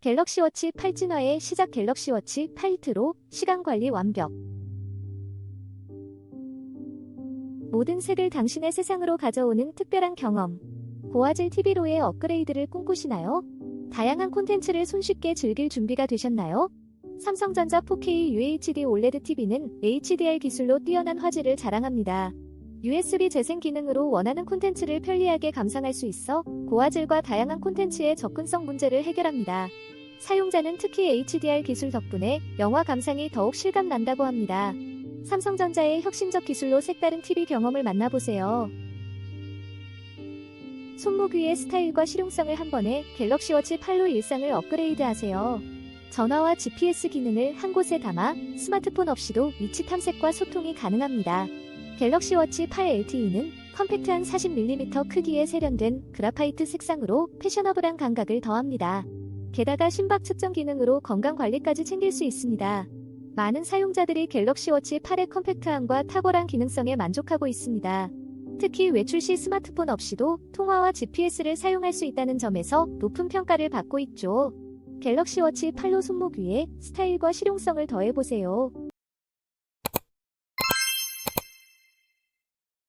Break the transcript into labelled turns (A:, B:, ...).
A: 갤럭시 워치 8 진화의 시작 갤럭시 워치 8트로 시간 관리 완벽. 모든 색을 당신의 세상으로 가져오는 특별한 경험. 고화질 TV로의 업그레이드를 꿈꾸시나요? 다양한 콘텐츠를 손쉽게 즐길 준비가 되셨나요? 삼성전자 4K UHD OLED TV는 HDR 기술로 뛰어난 화질을 자랑합니다. USB 재생 기능으로 원하는 콘텐츠를 편리하게 감상할 수 있어 고화질과 다양한 콘텐츠의 접근성 문제를 해결합니다. 사용자는 특히 HDR 기술 덕분에 영화 감상이 더욱 실감난다고 합니다. 삼성전자의 혁신적 기술로 색다른 TV 경험을 만나보세요. 손목 위의 스타일과 실용성을 한 번에 갤럭시 워치 8로 일상을 업그레이드 하세요. 전화와 GPS 기능을 한 곳에 담아 스마트폰 없이도 위치 탐색과 소통이 가능합니다. 갤럭시 워치 8 LTE는 컴팩트한 40mm 크기의 세련된 그라파이트 색상으로 패셔너블한 감각을 더합니다. 게다가 심박 측정 기능으로 건강 관리까지 챙길 수 있습니다. 많은 사용자들이 갤럭시 워치 8의 컴팩트함과 탁월한 기능성에 만족하고 있습니다. 특히 외출 시 스마트폰 없이도 통화와 GPS를 사용할 수 있다는 점에서 높은 평가를 받고 있죠. 갤럭시 워치 8로 손목 위에 스타일과 실용성을 더해보세요.